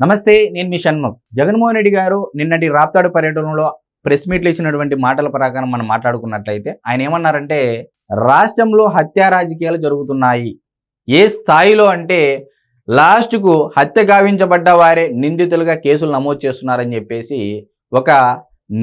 నమస్తే నేను మీ షణ్ముఖ్. జగన్మోహన్ రెడ్డి గారు నిన్నటి రాప్తాడు పర్యటనలో ప్రెస్ మీట్లు ఇచ్చినటువంటి మాటల ప్రకారం మనం మాట్లాడుకున్నట్లయితే ఆయన ఏమన్నారంటే రాష్ట్రంలో హత్యా రాజకీయాలు జరుగుతున్నాయి. ఏ స్థాయిలో అంటే లాస్ట్కు హత్య గావించబడ్డ వారే నిందితులుగా కేసులు నమోదు చేస్తున్నారని చెప్పేసి ఒక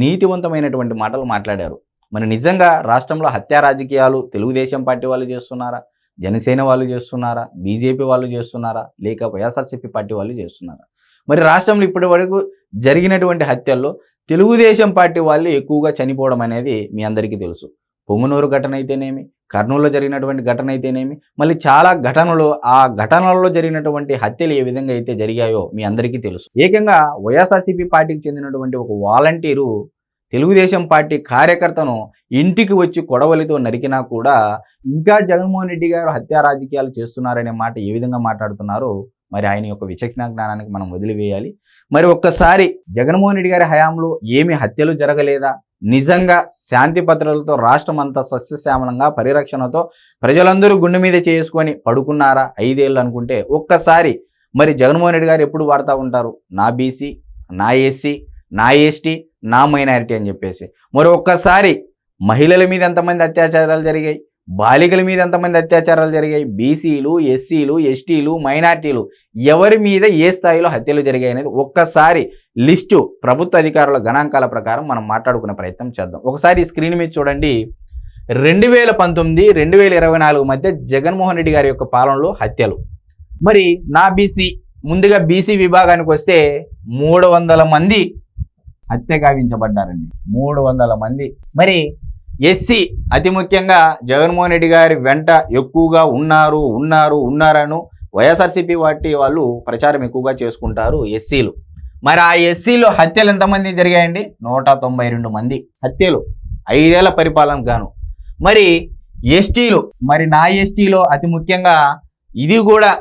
నీతివంతమైనటువంటి మాటలు మాట్లాడారు. మరి నిజంగా రాష్ట్రంలో హత్యా రాజకీయాలు తెలుగుదేశం పార్టీ వాళ్ళు చేస్తున్నారా? జనసేన వాళ్ళు చేస్తున్నారా? బీజేపీ వాళ్ళు చేస్తున్నారా? లేక వైఎస్ఆర్సీపీ పార్టీ వాళ్ళు చేస్తున్నారా? మరి రాష్ట్రంలో ఇప్పటి వరకు జరిగినటువంటి హత్యల్లో తెలుగుదేశం పార్టీ వాళ్ళు ఎక్కువగా చనిపోవడం అనేది మీ అందరికీ తెలుసు. పొంగునూరు ఘటన అయితేనేమి కర్నూలులో జరిగినటువంటి ఘటన అయితేనేమి మళ్ళీ చాలా ఘటనలు ఆ ఘటనలలో జరిగినటువంటి హత్యలు ఏ విధంగా అయితే జరిగాయో మీ అందరికీ తెలుసు. ఏకంగా వైఎస్ఆర్సీపీ పార్టీకి చెందినటువంటి ఒక వాలంటీరు తెలుగుదేశం పార్టీ కార్యకర్తను ఇంటికి వచ్చి కొడవలితో నరికినా కూడా ఇంకా జగన్మోహన్ రెడ్డి గారు హత్యా రాజకీయాలు చేస్తున్నారనే మాట ఏ విధంగా మాట్లాడుతున్నారో మరి ఆయన యొక్క విచక్షణ జ్ఞానానికి మనం వదిలివేయాలి. మరి ఒక్కసారి జగన్మోహన్ రెడ్డి గారి హయాంలో ఏమి హత్యలు జరగలేదా? నిజంగా శాంతి భద్రతలతో రాష్ట్రం అంతా సస్యశ్యామలంగా పరిరక్షణతో ప్రజలందరూ గుండె మీద చేసుకొని పడుకున్నారా? ఐదేళ్ళు అనుకుంటే ఒక్కసారి మరి జగన్మోహన్ రెడ్డి గారు ఎప్పుడు వాడుతూ ఉంటారు? నా బీసీ నా ఎస్సీ నా ఎస్టీ నా మైనారిటీ అని చెప్పేసి. మరి ఒక్కసారి మహిళల మీద ఎంతమంది అత్యాచారాలు జరిగాయి? బాలికల మీద ఎంతమంది అత్యాచారాలు జరిగాయి? బీసీలు ఎస్సీలు ఎస్టీలు మైనార్టీలు. ఎవరి మీద ఏ స్థాయిలో హత్యలు జరిగాయి అనేది ఒక్కసారి లిస్టు ప్రభుత్వ అధికారుల గణాంకాల ప్రకారం మనం మాట్లాడుకునే ప్రయత్నం చేద్దాం. ఒకసారి స్క్రీన్ మీద చూడండి. రెండు వేల పంతొమ్మిది రెండు వేల ఇరవై నాలుగు మధ్య జగన్మోహన్ రెడ్డి గారి యొక్క పాలనలో హత్యలు. మరి నా బీసీ ముందుగా బీసీ విభాగానికి వస్తే మూడు వందల మంది హత్య గావించబడ్డారండి. మూడు వందల మంది. మరి ఎస్సీ అతి ముఖ్యంగా జగన్మోహన్ రెడ్డి గారి వెంట ఎక్కువగా ఉన్నారు ఉన్నారు ఉన్నారను వైఎస్ఆర్సీపీ పార్టీ వాళ్ళు ప్రచారం ఎక్కువగా చేసుకుంటారు ఎస్సీలు. మరి ఆ ఎస్సీలో హత్యలు ఎంతమంది జరిగాయండి? నూట తొంభై రెండు మంది హత్యలు. ఐదేళ్ళ పరిపాలన గాను. మరి ఎస్టీలు మరి నా ఎస్టీలో అతి ముఖ్యంగా ఇది కూడా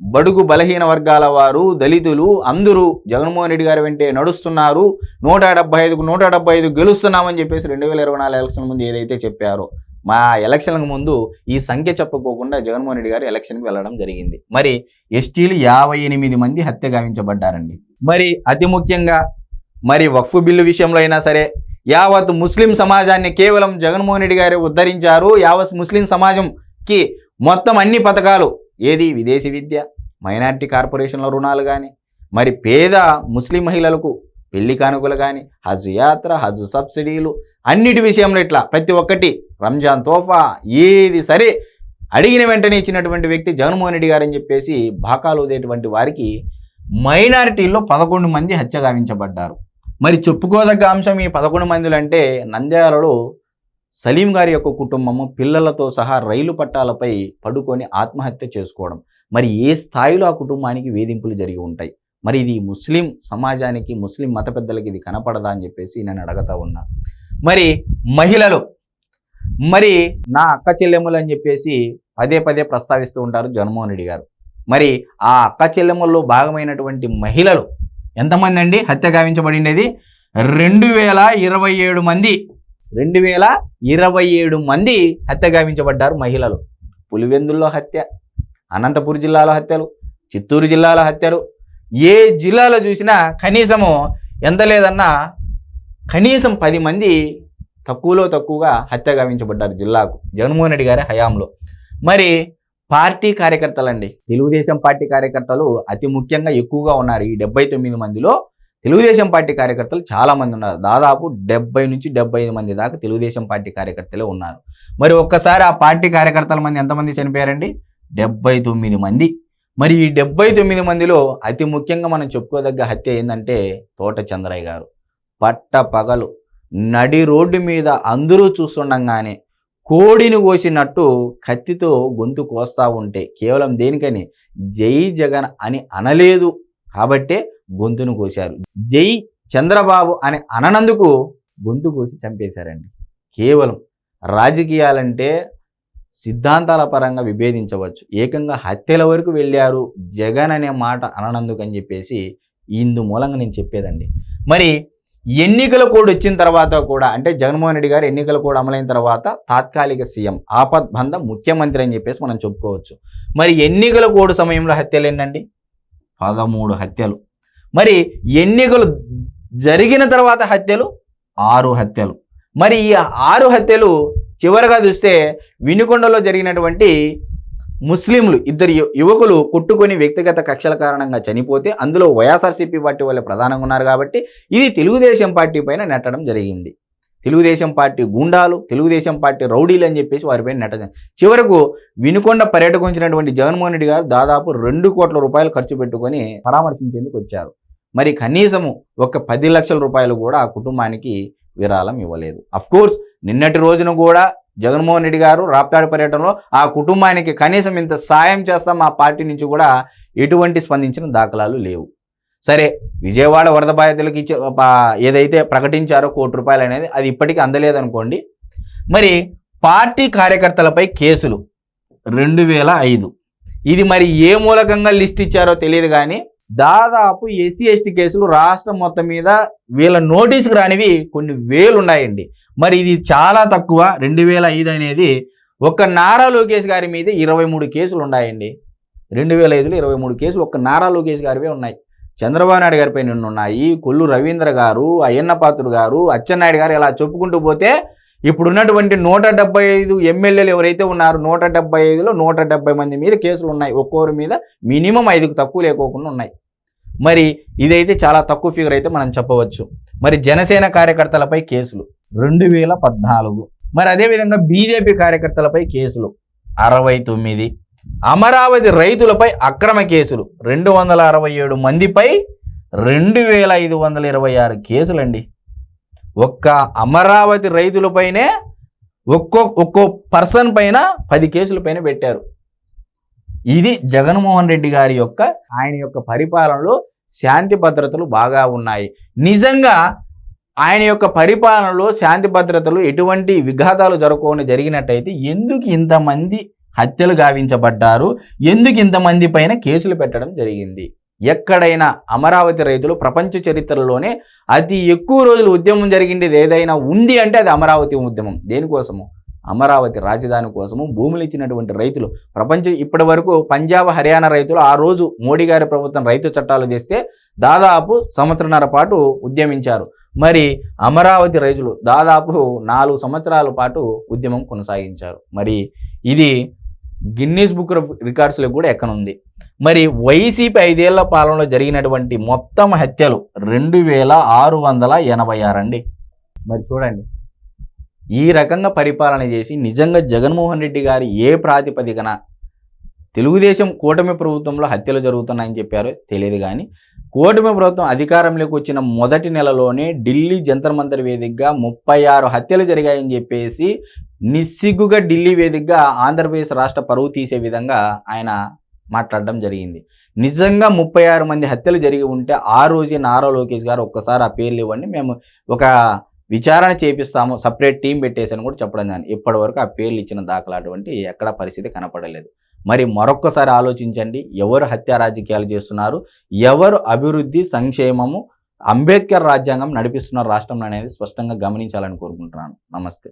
బడుగు బలహీన వర్గాల వారు దళితులు అందరూ జగన్మోహన్ రెడ్డి గారి వెంటే నడుస్తున్నారు. నూట డెబ్బై ఐదుకు నూట డెబ్బై ఐదు గెలుస్తున్నామని చెప్పేసి రెండు వేల ఇరవై నాలుగు ఎలక్షన్ ముందు ఏదైతే చెప్పారో మా ఎలక్షన్లకు ముందు ఈ సంఖ్య చెప్పుకోకుండా జగన్మోహన్ రెడ్డి గారు ఎలక్షన్కి వెళ్ళడం జరిగింది. మరి ఎస్టీలు యాభై ఎనిమిది మంది హత్య గావించబడ్డారండి. మరి అతి ముఖ్యంగా మరి వక్ఫ్ బిల్లు విషయంలో అయినా సరే యావత్ ముస్లిం సమాజాన్ని కేవలం జగన్మోహన్ రెడ్డి గారు ఉద్ధరించారు. యావత్ ముస్లిం సమాజంకి మొత్తం అన్ని పథకాలు ఏది విదేశీ విద్య? మైనారిటీ కార్పొరేషన్ల రుణాలు కానీ మరి పేద ముస్లిం మహిళలకు పెళ్ళి కానుకలు కానీ హజ్ యాత్ర హజ్ సబ్సిడీలు అన్నిటి విషయంలో ఇట్లా ప్రతి ఒక్కటి రంజాన్ తోఫా ఏది సరే అడిగిన వెంటనే ఇచ్చినటువంటి వ్యక్తి జగన్మోహన్ రెడ్డి గారు అని చెప్పేసి బాకాలు ఉదేటువంటి వారికి మైనారిటీల్లో పదకొండు మంది హత్య గావించబడ్డారు. మరి చెప్పుకోదగ్గ అంశం ఈ పదకొండు మందిలో అంటే నంద్యాలలో సలీం గారి యొక్క కుటుంబము పిల్లలతో సహా రైలు పట్టాలపై పడుకొని ఆత్మహత్య చేసుకోవడం. మరి ఏ స్థాయిలో ఆ కుటుంబానికి వేధింపులు జరిగి ఉంటాయి? మరి ఇది ముస్లిం సమాజానికి ముస్లిం మత పెద్దలకి ఇది కనపడదా అని చెప్పేసి నేను అడగతా ఉన్నా. మరి మహిళలు మరి నా అక్క చెల్లెములు అని చెప్పేసి పదే పదే ప్రస్తావిస్తూ ఉంటారు జగన్మోహన్ రెడ్డి గారు. మరి ఆ అక్క చెల్లెముల్లో భాగమైనటువంటి మహిళలు ఎంతమంది అండి? హత్య గావించబడినది రెండు వేల ఇరవై ఏడు మంది. రెండు వేల ఇరవై ఏడు మంది హత్య గావించబడ్డారు మహిళలు. పులివెందుల్లో హత్య అనంతపురం జిల్లాలో హత్యలు చిత్తూరు జిల్లాలో హత్యలు. ఏ జిల్లాలో చూసినా కనీసము ఎంత లేదన్నా కనీసం పది మంది తక్కువలో తక్కువగా హత్య గావించబడ్డారు జిల్లాకు. జగన్మోహన్ రెడ్డి గారి హయాంలో. మరి పార్టీ కార్యకర్తలండి తెలుగుదేశం పార్టీ కార్యకర్తలు అతి ముఖ్యంగా ఎక్కువగా ఉన్నారు. ఈ డెబ్బై తొమ్మిది మందిలో తెలుగుదేశం పార్టీ కార్యకర్తలు చాలామంది ఉన్నారు. దాదాపు డెబ్బై నుంచి డెబ్బై ఐదు మంది దాకా తెలుగుదేశం పార్టీ కార్యకర్తలే ఉన్నారు. మరి ఒక్కసారి ఆ పార్టీ కార్యకర్తల మంది ఎంతమంది చనిపోయారండి? డెబ్బై తొమ్మిది మంది. మరి ఈ డెబ్బై తొమ్మిది మందిలో అతి ముఖ్యంగా మనం చెప్పుకోదగ్గ హత్య ఏంటంటే తోట చంద్రయ్య గారు. పట్ట పగలు నడి రోడ్డు మీద అందరూ చూస్తుండగానే కోడిని కోసినట్టు కత్తితో గొంతు కోస్తా ఉంటే కేవలం దేనికని? జై జగన్ అని అనలేదు. కాబట్టే గొంతును కోశారు. జై చంద్రబాబు అని అననందుకు గొంతు కోసి చంపేశారండి. కేవలం రాజకీయాలంటే సిద్ధాంతాల పరంగా విభేదించవచ్చు. ఏకంగా హత్యల వరకు వెళ్ళారు జగన్ అనే మాట అననందుకు అని చెప్పేసి ఇందు మూలంగా నేను చెప్పేదండి. మరి ఎన్నికల కోడ్ వచ్చిన తర్వాత కూడా అంటే జగన్మోహన్ రెడ్డి గారు ఎన్నికల కోడ్ అమలైన తర్వాత తాత్కాలిక సీఎం ఆపద్బంధ ముఖ్యమంత్రి అని చెప్పేసి మనం చెప్పుకోవచ్చు. మరి ఎన్నికల కోడ్ సమయంలో హత్యలు ఏంటండి పదమూడు హత్యలు. మరి ఎన్నికలు జరిగిన తర్వాత హత్యలు? ఆరు హత్యలు. మరి ఈ ఆరు హత్యలు చివరగా చూస్తే వినుకొండలో జరిగినటువంటి ముస్లింలు ఇద్దరు యువకులు కొట్టుకొని వ్యక్తిగత కక్షల కారణంగా చనిపోతే అందులో వైఎస్ఆర్సీపీ పార్టీ వాళ్ళే ప్రధానంగా ఉన్నారు కాబట్టి ఇది తెలుగుదేశం పార్టీ పైన నెట్టడం జరిగింది. తెలుగుదేశం పార్టీ గూండాలు తెలుగుదేశం పార్టీ రౌడీలు అని చెప్పేసి వారిపైన నెట్టడం చివరకు వినుకొండ పర్యటకుంచినటువంటి జగన్మోహన్ రెడ్డి గారు దాదాపు రెండు కోట్ల రూపాయలు ఖర్చు పెట్టుకొని పరామర్శించేందుకు వచ్చారు. మరి కనీసము ఒక పది లక్షల రూపాయలు కూడా ఆ కుటుంబానికి విరాళం ఇవ్వలేదు. అఫ్ కోర్స్ నిన్నటి రోజున కూడా జగన్మోహన్ రెడ్డి గారు రాప్తాడు పర్యటనలో ఆ కుటుంబానికి కనీసం ఇంత సాయం చేస్తాం ఆ పార్టీ నుంచి కూడా ఎటువంటి స్పందించిన దాఖలాలు లేవు. సరే విజయవాడ వరద బాధితులకు ఇచ్చే ఏదైతే ప్రకటించారో కోటి రూపాయలు అనేది అది ఇప్పటికీ అందలేదనుకోండి. మరి పార్టీ కార్యకర్తలపై కేసులు రెండు వేల ఐదు. ఇది మరి ఏ మూలకంగా లిస్ట్ ఇచ్చారో తెలియదు కానీ దాదాపు ఎస్సీ ఎస్టీ కేసులు రాష్ట్రం మొత్తం మీద వీళ్ళ నోటీసుకు రానివి కొన్ని వేలు ఉన్నాయండి మరి ఇది చాలా తక్కువ. రెండు వేల ఐదు అనేది ఒక్క నారా లోకేష్ గారి మీద ఇరవై మూడు కేసులు ఉన్నాయండి. రెండు వేల ఐదులో ఇరవై మూడు కేసులు ఒక్క నారా లోకేష్ గారివే ఉన్నాయి. చంద్రబాబు నాయుడు గారిపై నిన్నున్నాయి కొల్లు రవీంద్ర గారు అయ్యన్నపాత్రుడు గారు అచ్చెన్నాయుడు గారు ఇలా చెప్పుకుంటూ పోతే ఇప్పుడున్నటువంటి నూట డెబ్బై ఐదు ఎమ్మెల్యేలు ఎవరైతే ఉన్నారో నూట డెబ్బై ఐదులో నూట డెబ్బై మంది మీద కేసులు ఉన్నాయి. ఒక్కొక్కరి మీద మినిమం ఐదుకు తక్కువ లేకోకుండా ఉన్నాయి. మరి ఇదైతే చాలా తక్కువ ఫిగర్ అయితే మనం చెప్పవచ్చు. మరి జనసేన కార్యకర్తలపై కేసులు రెండు వేల పద్నాలుగు. మరి అదేవిధంగా బీజేపీ కార్యకర్తలపై కేసులు అరవై తొమ్మిది. అమరావతి రైతులపై అక్రమ కేసులు రెండు వందల అరవై ఏడు మందిపై రెండు వేల ఐదు వందల ఇరవై ఆరు కేసులండి. ఒక్క అమరావతి రైతులపైనే ఒక్కో ఒక్కో పర్సన్ పైన పది కేసుల పైన పెట్టారు. ఇది జగన్మోహన్ రెడ్డి గారి యొక్క ఆయన యొక్క పరిపాలనలో శాంతి భద్రతలు బాగా ఉన్నాయి. నిజంగా ఆయన యొక్క పరిపాలనలో శాంతి భద్రతలు ఎటువంటి విఘాతాలు జరగకుండా జరిగినట్టయితే ఎందుకు ఇంతమంది హత్యలు గావించబడ్డారు? ఎందుకు ఇంతమంది పైన కేసులు పెట్టడం జరిగింది? ఎక్కడైనా అమరావతి రైతులు ప్రపంచ చరిత్రలోనే అతి ఎక్కువ రోజులు ఉద్యమం జరిగింది ఏదైనా ఉంది అంటే అది అమరావతి ఉద్యమం. దేనికోసము? అమరావతి రాజధాని కోసము భూములు ఇచ్చినటువంటి రైతులు. ప్రపంచం ఇప్పటి వరకు పంజాబ్ హర్యానా రైతులు ఆ రోజు మోడీ గారి ప్రభుత్వం రైతు చట్టాలు తెస్తే దాదాపు సంవత్సరన్నర పాటు ఉద్యమించారు. మరి అమరావతి రైతులు దాదాపు నాలుగు సంవత్సరాల పాటు ఉద్యమం కొనసాగించారు. మరి ఇది గిన్నీస్ బుక్ రికార్డ్స్లో కూడా ఎక్కనుంది. మరి వైసీపీ ఐదేళ్ళ పాలనలో జరిగినటువంటి మొత్తం హత్యలు రెండు వేల ఆరు వందల ఎనభై ఆరు అండి. మరి చూడండి. ఈ రకంగా పరిపాలన చేసి నిజంగా జగన్మోహన్ రెడ్డి గారి ఏ ప్రాతిపదికన తెలుగుదేశం కూటమి ప్రభుత్వంలో హత్యలు జరుగుతున్నాయని చెప్పారు తెలియదు కానీ కూటమి ప్రభుత్వం అధికారంలోకి వచ్చిన మొదటి నెలలోనే ఢిల్లీ జంతర్ మంతర్ వేదికగా ముప్పై ఆరు హత్యలు జరిగాయని చెప్పేసి నిస్సిగ్గుగా ఢిల్లీ వేదికగా ఆంధ్రప్రదేశ్ రాష్ట్ర పరువు తీసే విధంగా ఆయన మాట్లాడడం జరిగింది. నిజంగా ముప్పై ఆరు మంది హత్యలు జరిగి ఉంటే ఆ రోజే నారా లోకేష్ గారు ఒక్కసారి ఆ పేర్లు ఇవ్వండి మేము ఒక విచారణ చేపిస్తాము సపరేట్ టీం పెట్టేసని కూడా చెప్పడం కానీ ఇప్పటి వరకు ఆ పేర్లు ఇచ్చిన దాఖలు అటువంటి ఎక్కడ పరిస్థితి కనపడలేదు. మరి మరొక్కసారి ఆలోచించండి ఎవరు హత్య రాజకీయాలు చేస్తున్నారు ఎవరు అభివృద్ధి సంక్షేమము అంబేద్కర్ రాజ్యాంగం నడిపిస్తున్న రాష్ట్రం అనేది స్పష్టంగా గమనించాలని కోరుకుంటున్నాను. నమస్తే.